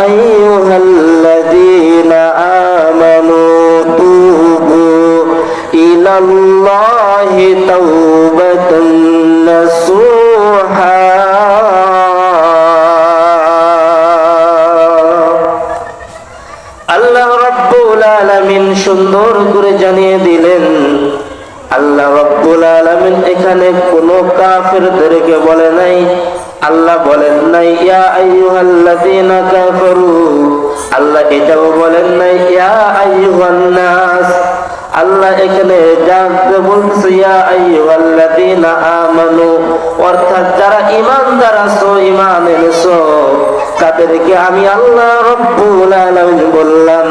أيها الذين آمنوا توبوا إلى الله توبة نصوحا আল্লাহ রব্বুল আলামিন সুন্দর করে জানিয়ে দিলেন আল্লাহ রব্বুল আলামিন এখানে কোন কাফেরদেরকে বলে নাই আল্লাহ বলেন নাই, ইয়া আইয়ুহাল্লাযীনা কাফারু। আল্লাহ এটাও বলেন নাই, ইয়া আইয়ুহান নাস আল্লাহ এখানে জানতে বলছে ইয়া আইয়ুহাল্লাযীনা আমানু। অর্থাৎ যারা ঈমানদার আছো, ঈমান এনেছো, তাদেরকে আমি আল্লাহ রব্বুল আলামিন বললাম,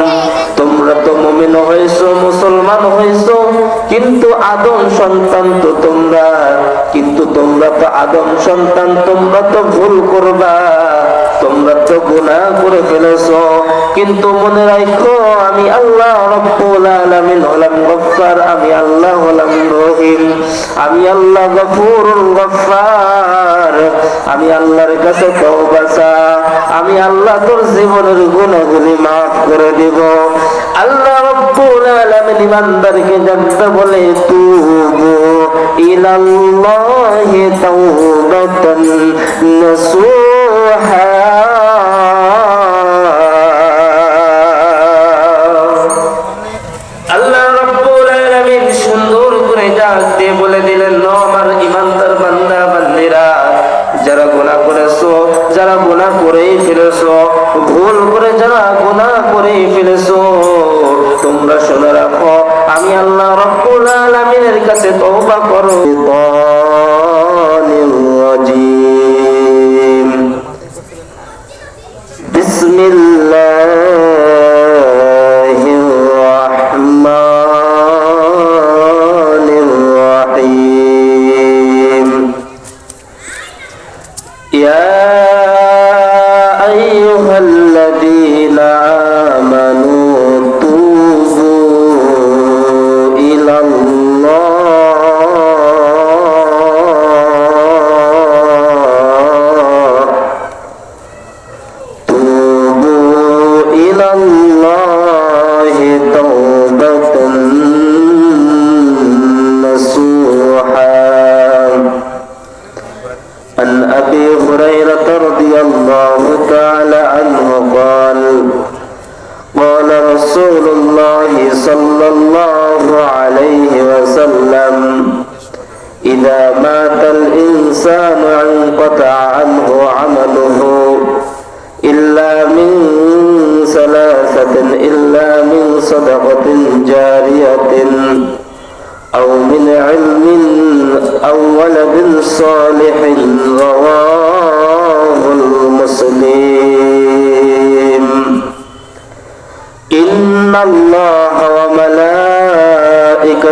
তোমরা তো মুমিন হয়েছো, মুসলমান হয়েছো কিন্তু আদম সন্তান তো তোমরা, কিন্তু তোমরা তো আদম সন্তান, তোমরা তো ভুল করবা, তোমরা তো গুনাহ করে ফেলেছো। কিন্তু মনে রাখো, আমি আল্লাহ হলাম গফফার, আমি আল্লাহ হলাম রহিম, আমি আল্লাহ গফুরুল গফফার, আমি আল্লাহর কাছে আমি আল্লাহ তোর জীবনের গুণাগুলি মাফ করে দিব। আল্লাহ আলামিন ইমানদারকে জানতে বলে, তুবু ইলাল্লাহি তাওবাতান নাসুহা। আল্লাহ রব্বুল আলামিন সুন্দর করে ডাক দিয়ে বলে দিলেন, "ও আমার ইমানদার বান্দা, বান্দিরা, যারা গুনাহ করেছ, যারা গুনাহ করেই ফেলেছো, ভুল করে যারা গুনাহ করেই ফেলেছো আল্লাহ রব্বুল আলামিনের কাছে তওবা করো। توبوا إلى الله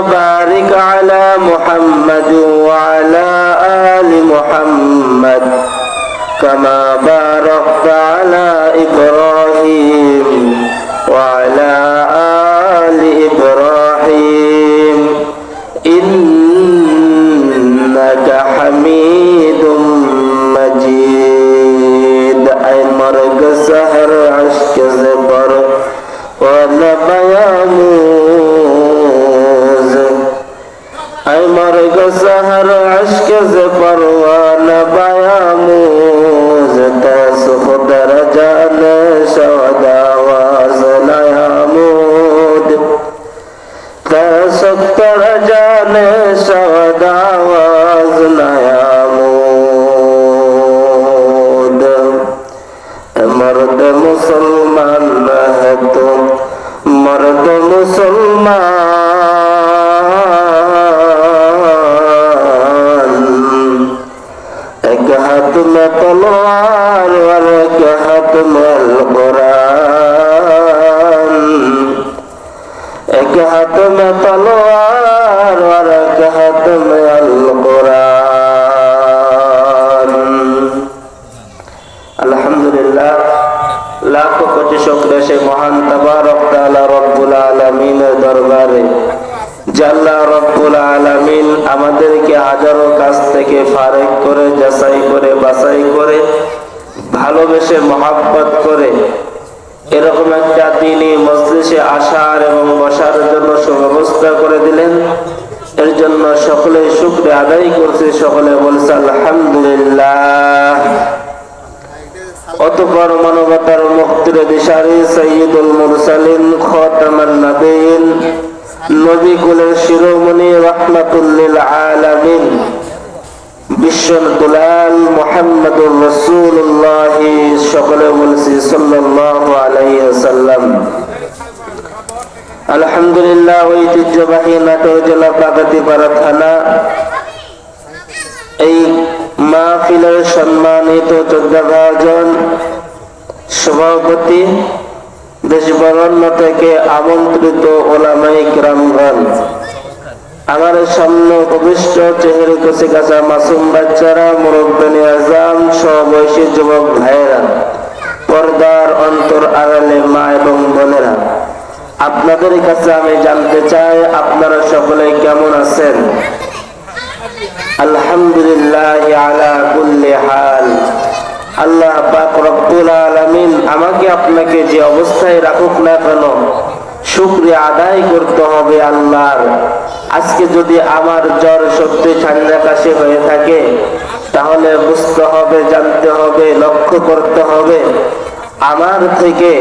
اللهم بارك على محمد وعلى آل محمد كما باركت على إبراهيم. Allah. ভালোবেসে মহাব্বত করে, এরকম একটা দিনই মজলিসে আসার এবং বসার জন্য সুব্যবস্থা করে দিলেন। এর জন্য সকলে শুক্রে আদায় করছে, সকলে বলছে, আলহামদুলিল্লাহ। অতপর মানবতার মুক্তির দিশারি সৈয়দুল মুরসালিন খতামান নবীন নবী কুলের শিরোমণি রহমাতুল্লিল আলামিন। বিশ্ব দুলাল মোহাম্মদুর রসুল্লাহ সকলে বলছি আলহামদুলিল্লাহ, ঐতিহ্যবাহী নাটোর জেলা প্রাগতিপাড়া থানা। এই মাহফিলের সম্মানিত চোদ্দাভাজন সভাপতি দেশ বরণ্য থেকে আমন্ত্রিত ওলামাই গ্রামগণ আমার সামনে উপবিষ্ট চেহারে কষে কাছা মাসুম বাচ্চারা মুরব্বানি আজাম সবয়সী যুবক ভাইয়েরা, পর্দার অন্তর আড়ালে মা এবং বোনেরা, আপনাদের কাছে আমি জানতে চাই, আপনারা সকলে কেমন আছেন? আলহামদুলিল্লাহ আলা কুল্লি হাল। আল্লাহ পাক রব্বুল আলামিন আমাকে আপনাকে যে অবস্থায় রাখুক না কেন শুক্রিয়া আদায় করতে হবে আল্লাহর। আজকে যদি আমার জ্বর সত্যি ঠান্ডা, কাশি হয়ে থাকে, তাহলে বুঝতে হবে, জানতে হবে, লক্ষ্য করতে হবে। আমার থেকে,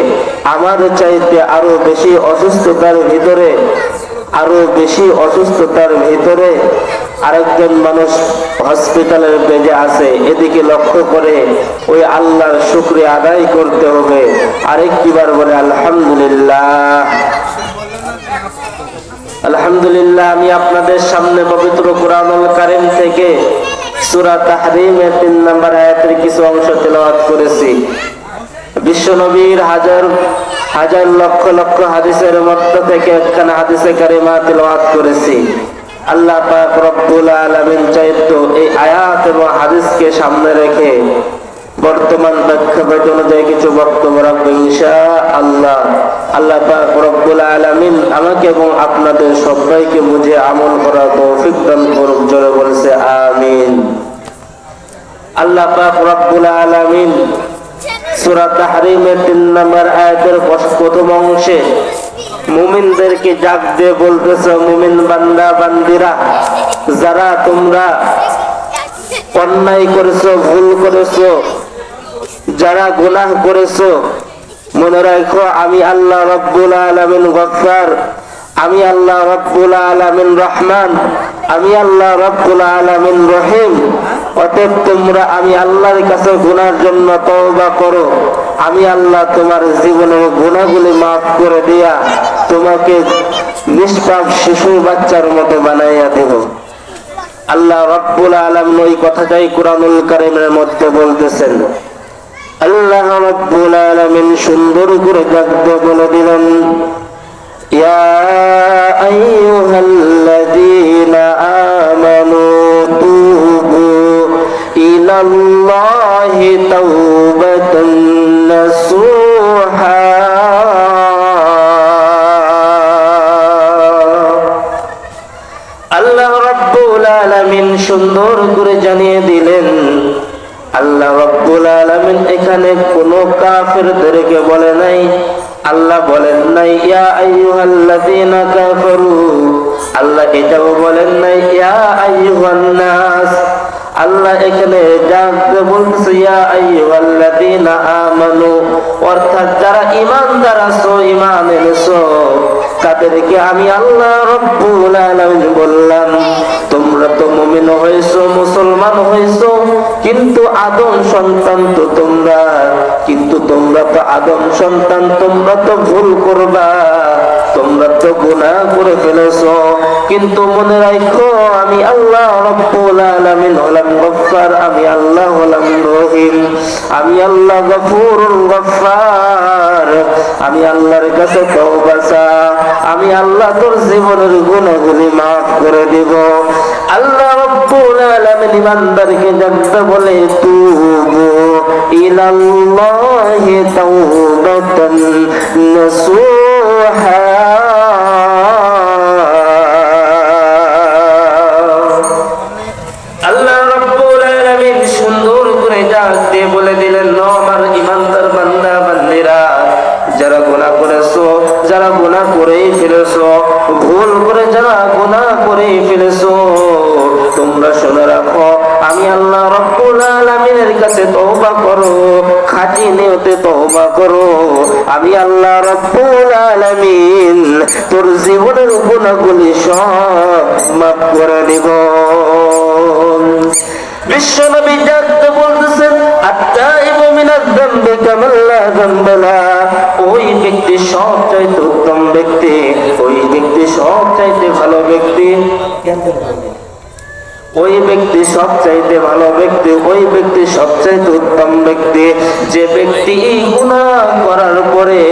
আমার চাইতে আরও বেশি অসুস্থতার ভিতরে, আরও বেশি অসুস্থতার ভিতরে আরেকজন মানুষ হসপিটালের বেজে আছে, এদিকে লক্ষ্য করে ওই আল্লাহর শুক্রিয়া আদায় করতে হবে। আরেকটি বার বলে, আলহামদুলিল্লাহ। আলহামদুলিল্লাহ, আমি আপনাদের সামনে পবিত্র কোরআনুল কারিম থেকে সূরা তাহরিমের তিন নম্বর আয়াতের কিছু অংশ তেলাওয়াত করেছি। বিশ্বনবীর হাজার হাজার লক্ষ লক্ষ হাদিসের মধ্য থেকে একখানা হাদিসে কারিমা তেলাওয়াত করেছি। আল্লাহ পাক রব্বুল আলামিন চাইতো এই আয়াত এবং হাদিসকে সামনে রেখে বর্তমান প্রেক্ষাপট অনুযায়ী কিছু বক্তব্য রাখব ইনশা আল্লাহ আল্লাহ পাক রব্বুল আলামিন আমাকে এবং আপনাদের সবাইকে বুঝে আমল করার তৌফিক দান করুক, জোরে বলছে আমিন। আল্লাহ পাক রব্বুল আলামিন সূরা তাহরিমের তিন নম্বর আয়াতের প্রথম অংশে মুমিনদেরকে ডাক দিয়ে বলতেছে, মুমিন বান্দা, বান্দিরা, যারা তোমরা অন্যায় করেছ, ভুল করেছ, যারা গুনাহ করেছ, মনে রাখো, আমি আল্লাহ রব্বুল আলামিন গফফার, আমি আল্লাহ রব্বুল আলামিন রহমান, আমি আল্লাহ রব্বুল আলামিন রহিম। অতএব তোমরা আমি আল্লাহর কাছে গুনার জন্য তওবা করো। আমি আল্লাহ তোমার জীবনের গুণাগুলি মাফ করে দিয়া তোমাকে নিষ্পাপ শিশু বাচ্চার মতো বানাইয়া দেব। আল্লাহ রব্বুল আলামিন ওই কথাটাই কোরআনুল কারীমের মধ্যে বলতেছেন। আল্লাহ রব্বুল আলামিন সুন্দর করে ডাকতে বলে দিলেন, ইয়া আইয়ুহাল্লাযীনা ইলাল্লাহি তাওবাতান নাসুহা। আল্লাহ রব্বুল আলামিন সুন্দর করে জানিয়ে আল্লাহ রব্বুল আলামিন এখানে কোন কাফেরদেরকে বলে নাই, আল্লাহ বলেন নাই, ইয়া আইয়ুহাল্লাযীনা কাফারু। আল্লাহ এটাও বলেন নাই, ইয়া আইয়ুহান আল্লাহ এখানে জানতে বলছে, ইয়া অর্থাৎ যারা ঈমানদার আছো, ঈমান এনেছো, তাদেরকে আমি আল্লাহ রব্বুল আলামিন বললাম, তোমরা তো মুমিন হয়েছো, মুসলমান হয়েছো, কিন্তু আদম সন্তান তো তোমরা, কিন্তু তোমরা তো আদম সন্তান, তোমরা তো ভুল করবা। তোমরা তো গুনাহ করে ফেলেছো। কিন্তু মনে রাখো, আমি আল্লাহ আলামিন হলাম আমি আল্লাহ হলাম রহিম। আমি আল্লাহ গফুরুল গফফার। আমি আল্লাহর কাছে তওবা আমি আল্লাহ তোর জীবনের গুণাগুলি মাফ করে দেব। আল্লাহ রব্বুল আলামিন ইমানদারকে বলে, তুবু ইলাল্লাহি তাওবাতান নাসুহা আল্লাহ রব্বুল আলামিন সুন্দর করে ডাক দিয়ে বলে দিলেন "নো আমার ইমানদার বান্দা, বান্দিরা, যারা গুনাহ করেছ, যারা গুনাহ করেই ফেলেছো, ভুল করে যারা গুনাহ করেই ফেলেছো, তোমরা শুনে রাখো, আমি আল্লাহ রব্বুল আলামিনের কাছে তওবা করো। খাঁটি নিয়তে করো। আমি আল্লাহ রব্বুল আলামিন তোর জীবনের গুনাহগুলি সব মাফ করে দিব। বিশ্বনবী ডাকতে বলতেছেন আত্তাইবু মিনাজ যামবি কামাল্লা যামবালা ওই ব্যক্তি সব চাইতে উত্তম ব্যক্তি, ওই ব্যক্তি সব চাইতে ভালো ব্যক্তি। ওই ব্যক্তি সব চাইতে ভালো ব্যক্তি, ওই ব্যক্তি সব চাইতে উত্তম ব্যক্তি। যে ব্যক্তি গুণা করার পরে,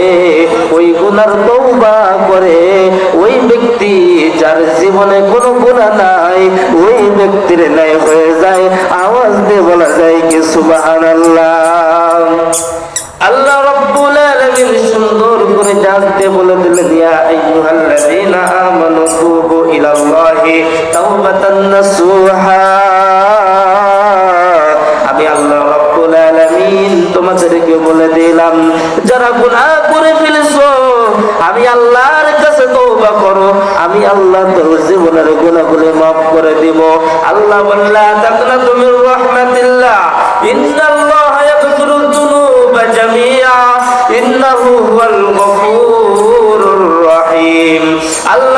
ওই গুনার তৌবা করে, ওই ব্যক্তি যার জীবনে কোনো গুণা নাই, ওই ব্যক্তির ন্যায় হয়ে যায়। আওয়াজ দিয়ে বলা যায় কি, সুবহানাল্লাহ। আল্লাহ আল্লাহ রব্বুল আলামিন সুন্দর করে জানতে বলে দিলেন, ইয়া আইয়ুহাল্লাযীনা আমানু তুবু ইলাল্লাহি। তাওবাতান আমি আল্লাহ তোমাদেরকে বলে দিলাম, যারা গুনাহ করে ফেলেছো, আমি আল্লাহর কাছে তওবা করো, আমি আল্লাহ তোর জীবনের গুনাহগুলি মাফ করে দিব। আল্লাহ বললা তাকনা তুমি রাহমাতিল্লাহ, ইন্নাল্লাহ ইয়াগফিরু যুনুবা জামিআ, ইন্নাহু হুয়াল গফুরুর রহিম। আল্লাহ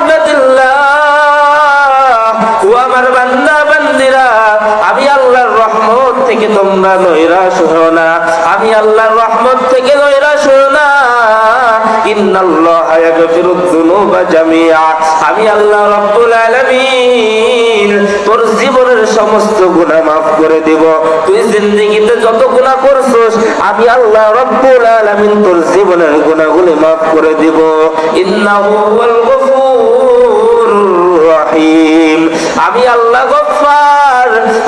তোমরা নৈরাশ হও না। আমি আল্লাহর রহমত থেকে নৈরাশ হও না। আমি আল্লাহ তোর জীবনের করে আমি আল্লাহ তোর জীবনের করে আমি আল্লাহ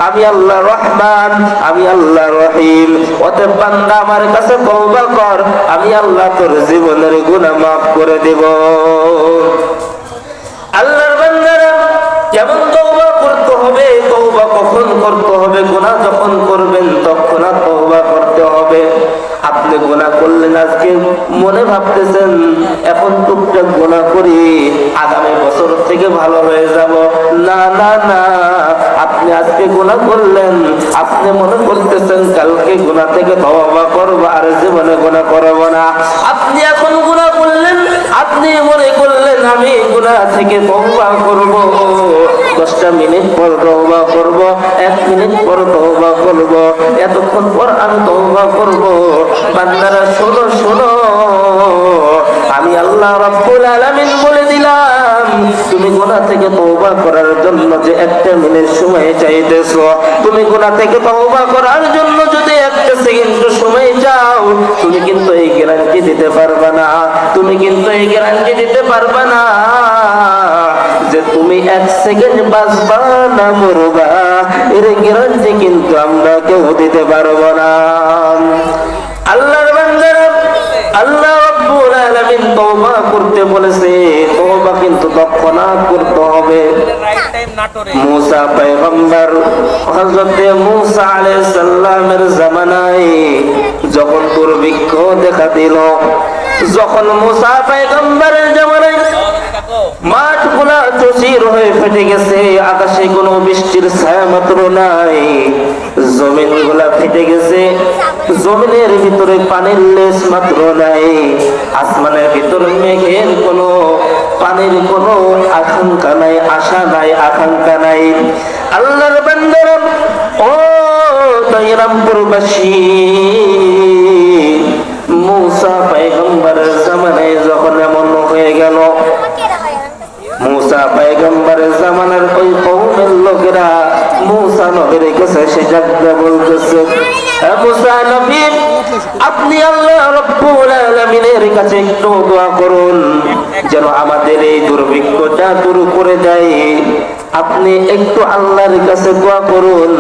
আমি আল্লাহ রহমান, আমি আল্লাহ রহিম। অতএব বান্দা আমার কাছে তওবা কর, আমি আল্লাহ তোর জীবনের গুনাহ মাফ করে দেব। আল্লাহর বান্দারা কেমন তওবা করতে হবে, তওবা কখন করতে হবে, গুনাহ যখন করবেন তখন আর তওবা করতে হবে। আপনি গুনাহ করলেন আজকে, মনে ভাবতেছেন, এখন টুকটাক গুনাহ করি, আগামী বছর থেকে ভালো হয়ে যাব। না না না আপনি আজকে গুনাহ করলেন, আপনি মনে করতেছেন কালকে গুনাহ থেকে তওবা করব, আর জীবনে গুনাহ করব না। আপনি এখন গুনাহ করলেন, আপনি মনে করলেন আমি গুনাহ থেকে তওবা করব। দশটা মিনিট পর তওবা করব, এক মিনিট পর তওবা করব, এতক্ষণ পর আমি তওবা করব। বান্দারা, শোনো শোনো। আমি আল্লাহ রাব্বুল আলামিন বলে দিলাম তুমি গুনাহ থেকে তওবা করার জন্য যে একটা মিনিট সময় চাইতেছো, তুমি গুনাহ থেকে তওবা করার জন্য যদি একটা সেকেন্ড সময় চাও, তুমি কিন্তু এই গ্যারান্টি দিতে পারবে না। তুমি কিন্তু এই গ্যারান্টি দিতে পারবে না যে তুমি এক সেকেন্ড বাঁচবা না মরবা। এর গ্যারান্টি কিন্তু আমরা কেউ দিতে পারব না। আল্লাহর বান্দারা আল্লাহ রাব্বুল আলামিন তওবা করতে বলেছে তওবা কিন্তু তৎক্ষণাৎ করতে হবে। মুসা পয়গম্বর হযরত মুসা আলাইহিস সালামের জামানায় যখন দুর্ভিক্ষ দেখা দিল, যখন মুসা পয়গম্বরের জামানায় মাঠ মাঠগুলা চচির হয়ে ফেটে গেছে, আকাশে কোনো বৃষ্টির ছায়া মাত্র নাই। জমিনগুলা ফেটে গেছে, জমিনের ভিতরে পানির লেস মাত্র নাই। আসমানের ভিতরে মেঘের কোনো, পানির কোনো আকাঙ্ক্ষা নাই, আশা নাই, আকাঙ্ক্ষা নাই। আল্লাহর বান্দার, ও দয়রামপুরবাসী মুসা পাইগম্বরের জামানায় যখন এমন হয়ে গেল মুসা পাইগম্বরের জামানার ওই কৌমের মুসা নবীর কাছে বলতেছে মুসা নবী, আপনি আল্লাহ আলামিনের কাছে একটু দোয়া করুন, যেন আমাদের এই দুর্ভিক্ষটা দূর করে দেয়। আপনি একটু আল্লাহর কাছে দোয়া করুন,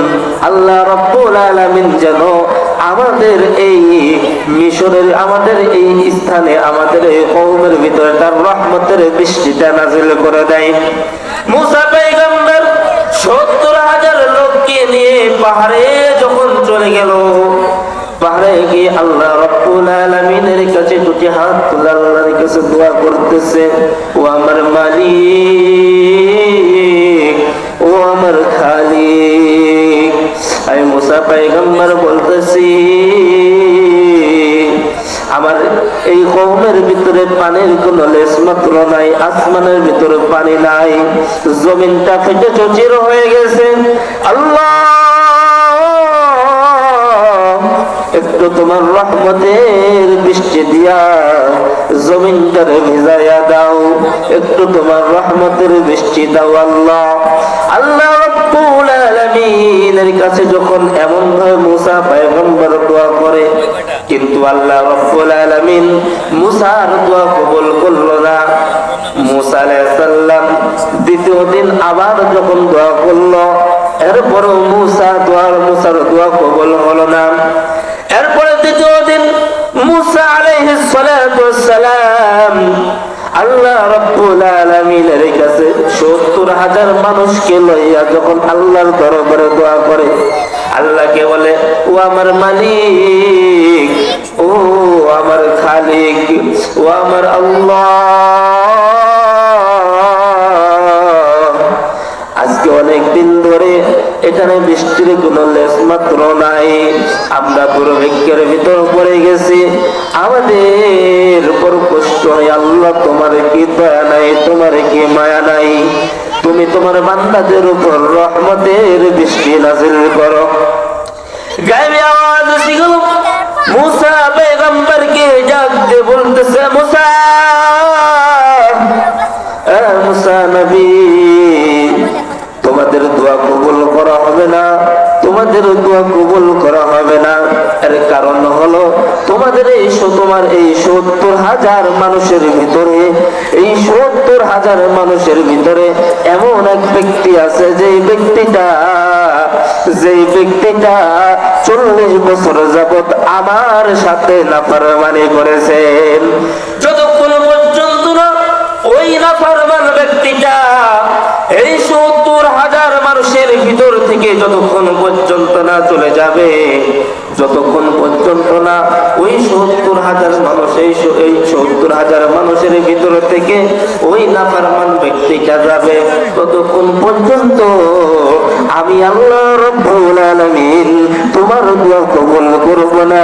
আল্লাহ রব্বুল আলামিন যেন আমাদের এই মিশরের, আমাদের এই স্থানে, আমাদের এই কৌমের ভিতরে তার রহমতের বৃষ্টিটা নাজিল করে দেয়। মুসা পেগম্বর সত্তর হাজার লোককে নিয়ে পাহাড়ে যখন চলে গেল, পাহাড়ে গিয়ে আল্লাহ ও আমার মালিক, ও আমার খালিক। আমি মুসা পাইগম্বর বলতেছি, আমার এই কৌমের ভিতরে পানির কোন লেস মাত্র নাই, আসমানের ভিতরে পানি নাই। জমিনটা ফেটে চচির হয়ে গেছে। আল্লাহ! একটু তোমার রহমতের বৃষ্টি দিয়া জমিনটারে ভিজাইয়া দাও। একটু তোমার রহমতের বৃষ্টি দাও আল্লাহ। আল্লাহ আলামিনের কাছে যখন এমন ভাবে মুসা পয়গম্বর দোয়া করে, কিন্তু আল্লাহ রব্বুল আলামিন মুসার দোয়া কবুল করল না। মুসা আলাইহিস সালাম দ্বিতীয় দিন আবার যখন দোয়া করল, এরপরও মুসা দোয়ার মুসার দোয়া কবুল হলো না। এরপরে দ্বিতীয় দিন মুসা আলাইহিস সালাম আল্লাহ রব্বুল আলামিনের কাছে 70 হাজার মানুষকে লইয়া যখন আল্লাহর দরবারে দোয়া করে, আল্লাহকে বলে, ও আমার মালিক, ও আমার খালিক, ও আমার আল্লাহ। আজকে অনেক দিন ধরে এখানে বৃষ্টির কোন লেস মাত্র নাই। আমরা দুর্ভিক্ষের ভিতর পড়ে গেছি। আমাদের উপর কষ্ট হয়। আল্লাহ তোমার কি দয়া নাই, তোমার কি মায়া নাই? তুমি তোমার বান্দাদের উপর রহমতের বৃষ্টি নাজিল করো। গায়ে আওয়াজ গেল মুসা পেগম্বরকে ডাক দিয়ে বলতেছে, মুসা! মুসা নবী হাজার মানুষের ভিতরে, এই সত্তর হাজার মানুষের ভিতরে এমন এক ব্যক্তি আছে যে ব্যক্তিটা যে ব্যক্তিটা চল্লিশ বছর যাবত আমার সাথে নাফরমানি করেছেন। যতক্ষণ পর্যন্ত না ওই নাফরমান ব্যক্তিটা মানুষের ভিতর থেকে যতক্ষণ পর্যন্ত না চলে যাবে, যতক্ষণ পর্যন্ত না ওই সত্তর হাজার মানুষ, এই সত্তর হাজার মানুষের ভিতর থেকে ওই নাফারমান ব্যক্তিটা যাবে, ততক্ষণ পর্যন্ত আমি আল্লাহ তোমার দোয়া কবুল করব না।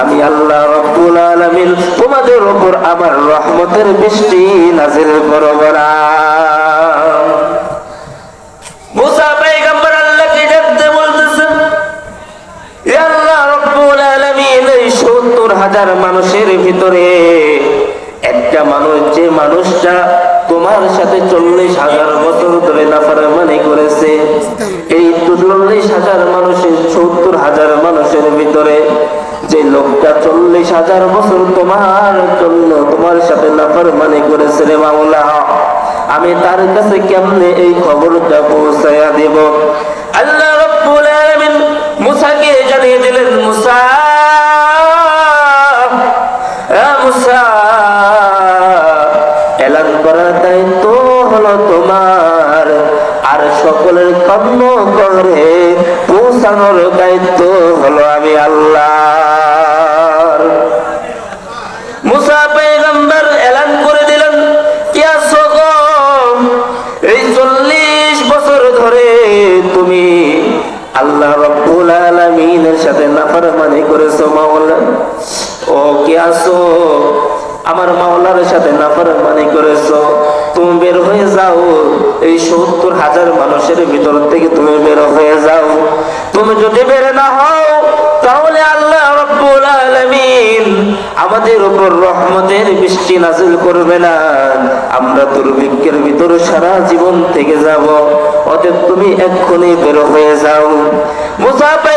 আমি আল্লাহ রব্বুল আলামিন তোমাদের উপর আমার রহমতের বৃষ্টি নাজিল করব না। এই সত্তর হাজার মানুষের ভিতরে একটা মানুষ, যে মানুষটা তোমার সাথে চল্লিশ হাজার বছর মানুষের, সত্তর হাজার মানুষের ভিতরে যে লোকটা চল্লিশ হাজার বছর তোমার জন্য, তোমার সাথে নাফারমানি করেছে রে মাওলা। আমি তার কাছে কেমনে এই খবরটা পৌঁছায়া দেব? আল্লাহ রব্বুল আলামিন মুসাকে জানিয়ে দিলেন, মুসা মুসা, এলান করার দায়িত্ব হলো তোমার, আর সকলের কর্ম করে পৌঁছানোর দায়িত্ব হলো আমি আল্লাহ। সাথে নাফরমানি করেছ মাওলা ও কে আসো আমার মাওলার সাথে নাফরমানি করেছ। তুমি বের হয়ে যাও। এই সত্তর হাজার মানুষের ভিতর থেকে তুমি বের হয়ে যাও। তুমি যদি বের না হও, তাহলে আল্লাহ রব্বুল আলামিন আমাদের উপর রহমতের বৃষ্টি নাজিল করবে না। আমরা দুর্ভিক্ষের ভিতর সারা জীবন থেকে যাব। অতএব তুমি এক্ষুনি বের হয়ে যাও। মুসাফে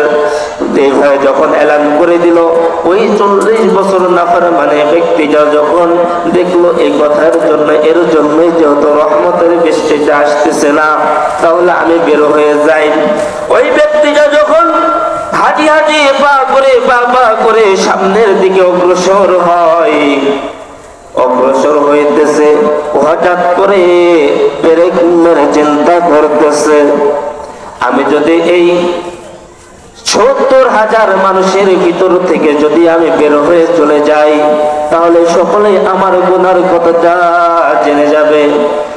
ভাই যখন এলান করে দিল, ওই চল্লিশ বছর নাফার মানে ব্যক্তিটা যখন দেখল, এই কথার জন্য, এর জন্যই যেহেতু রহমতের বৃষ্টিটা আসতেছে না, তাহলে আমি বের হয়ে যাই। ওই ব্যক্তিটা যখন হাঁটি হাঁটি পা করে, পা পা করে সামনের দিকে অগ্রসর হয়, অগ্রসর হইতেছে, হঠাৎ করে মেরে চিন্তা করতেছে, আমি যদি এই সত্তর হাজার মানুষের ভিতর থেকে যদি আমি বের হয়ে চলে যাই, তাহলে সকলে আমার গুনার কথাটা জেনে যাবে।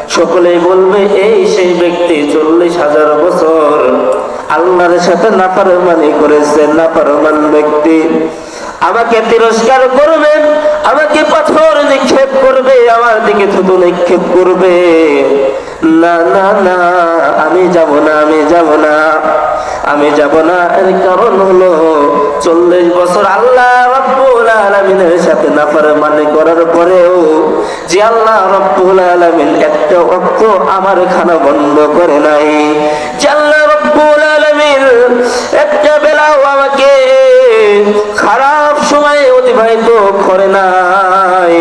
সকলেই বলবে, এই সেই ব্যক্তি চল্লিশ হাজার বছর আল্লাহর সাথে নাফারমানি করেছে, নাফারমান ব্যক্তি। আমাকে তিরস্কার করবেন আমাকে পাথর নিক্ষেপ করবে, আমার দিকে থুতু নিক্ষেপ করবে। না না না, আমি যাব না, আমি যাব না, আমি যাব না। এর কারণ হলো চল্লিশ বছর আল্লাহ রব্বুল আলমিনের সাথে নাফরমানি করার পরেও যে আল্লাহ রব্বুল আলমিন একটা অক্ত আমার খানা বন্ধ করে নাই, যে আল্লাহ রব্বুল আলমিন একটা বেলাও আমাকে খারাপ সময় অতিবাহিত করে নাই।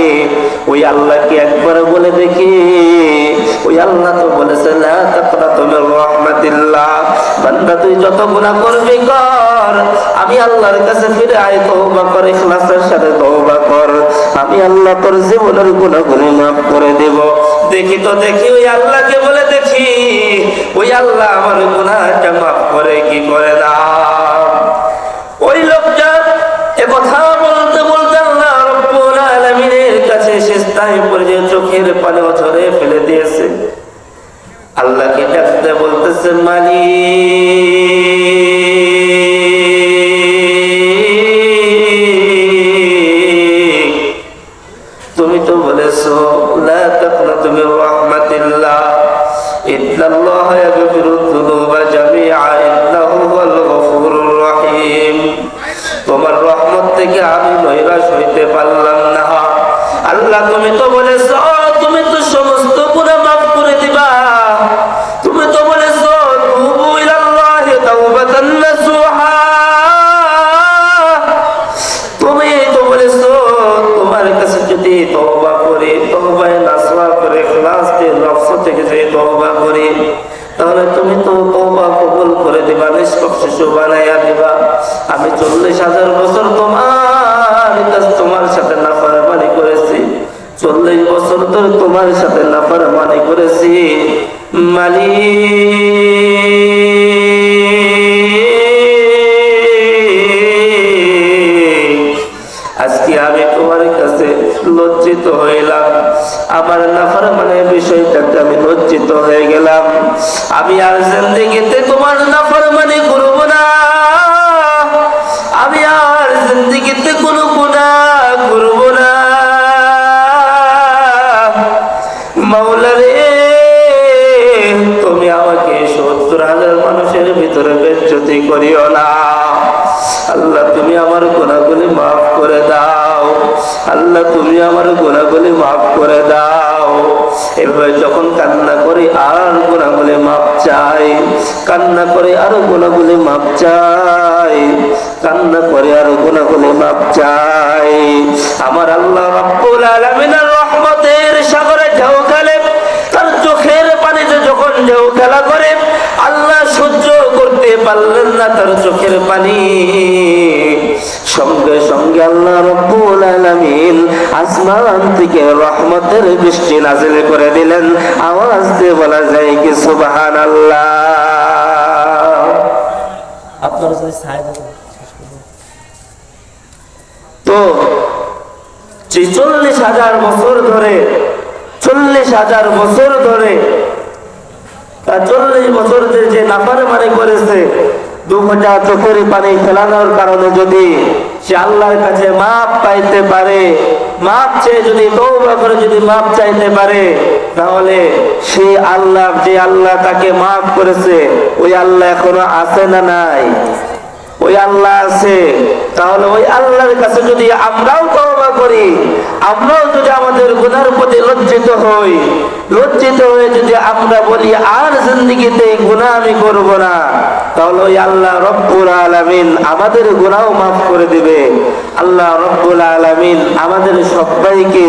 ওই আল্লাহকে একবার বলে দেখি। ওই আল্লাহ তো বলেছে আমি আল্লাহ তোর জীবনের গুনাহগুলো মাফ করে দেব। দেখি তো, দেখি, ওই আল্লাহকে বলে দেখি। ওই আল্লাহ আমার গুনাহটা মাফ করে কি করে না? ওই লোকটা কাছে শেষদায় চোখের পানি ঝরে ফেলে দিয়েছে। আল্লাহকে ডাকতে বলতেছে মালিক। আল্লাহ, তুমি তো বলেছ, তুমি তো সমস্ত গুনাহ মাফ করে দিবা। তুমি তো বলেছ নাসুহা। তুমি তো বলেছ, তোমার কাছে যদি তওবা করি, তওবায় নাসওয়া করে ইখলাস দিয়ে নফস থেকে যদি তওবা করি, তাহলে তুমি তো তওবা কবুল করে দিবা, নিষ্পক্ষ শিশু বানাইয়া দিবা। আমি চল্লিশ হাজার বছর তোমার বছর তোমার সাথে নাফরমানি করেছি। মালিক। আজকে আমি তোমার কাছে লজ্জিত হইলাম। আমার নাফার মানে বিষয়টাতে আমি লজ্জিত হয়ে গেলাম। আমি আর জিন্দিগিতে তোমার নাফার মানে করব না। আমি আর জিন্দিগিতে কোনো ভিতরে করিও না। আল্লাহ, তুমি আমার গুণাগুলি মাফ করে দাও। আল্লাহ, তুমি আমার গুণাগুলি মাফ করে দাও। এভাবে যখন কান্না করি, আর গুণাগুলি মাপ চাই। কান্না করে, আরও গুণাগুলি মাপ চাই। কান্না করে, আরও গুণাগুলি মাপ চাই। আমার আল্লাহ রব্বুল আলামিনের রহমতের সাগরে ঢেউ খেলে, তার চোখের পানিতে যখন ঢেউ খেলা করে পারলেন না তার চোখের পানি। সঙ্গে সঙ্গে আল্লাহ রব্বুল আলামিন আসমান থেকে রহমতের বৃষ্টি নাজিল করে দিলেন। আওয়াজ দিয়ে বলা যায় কি সুবাহান আল্লাহ আপনারা যদি তো চল্লিশ হাজার বছর ধরে চল্লিশ হাজার বছর ধরে তা চল্লিশ বছর যে নাফারে মানে করেছে, দু চোখের পানি ফেলানোর কারণে যদি সে আল্লাহর কাছে মাপ পাইতে পারে, মাপ চেয়ে যদি তৌবা করে যদি মাপ চাইতে পারে, তাহলে সে আল্লাহ, যে আল্লাহ তাকে মাফ করেছে, ওই আল্লাহ এখনও আছে না নাই? ওই আল্লাহ আছে। তাহলে ওই আল্লাহর কাছে যদি আমরাও তওবা করি, আমরাও যদি আমাদের গুনার প্রতি লজ্জিত হই, লজ্জিত হয়ে যদি আমরা বলি, আর জিন্দগিতে গুনাহ আমি করব না, তাহলে ওই আল্লাহ রব্বুল আলামিন আমাদের গুনাহও মাফ করে দিবে। আল্লাহ রব্বুল আলামিন আমাদের সবাইকে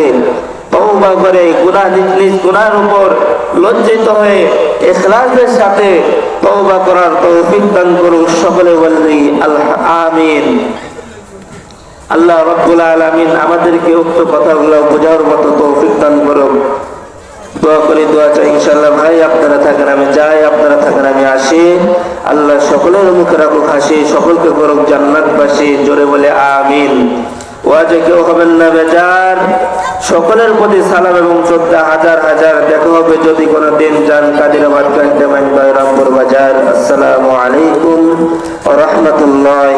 করে, গুনাহ নিজ উপর লজ্জিত হয়ে ইখলাসের সাথে করার তৌফিক দান করুন সকলে বলি আমিন। আল্লাহ রব্বুল আলামিন আমাদেরকে উক্ত কথাগুলো বোঝার মতো তৌফিক দান করুন দোয়া করি, দোয়া চাই ইনশাল্লাহ ভাই, আপনারা থাকেন, আমি যাই, আপনারা থাকেন, আমি আসি। আল্লাহ সকলের মুখে রাখুক হাসি, সকলকে করুক জান্নাতবাসী, জোরে বলে আমিন। ওয়াজে হবেন না বেজার। সকলের প্রতি সালাম এবং শ্রদ্ধা হাজার হাজার। দেখা হবে যদি কোনো দিন যান কাদিরাবাদ কান্তেমাইন রামপুর বাজার। আসসালামু আলাইকুম রহমতুল্লাহ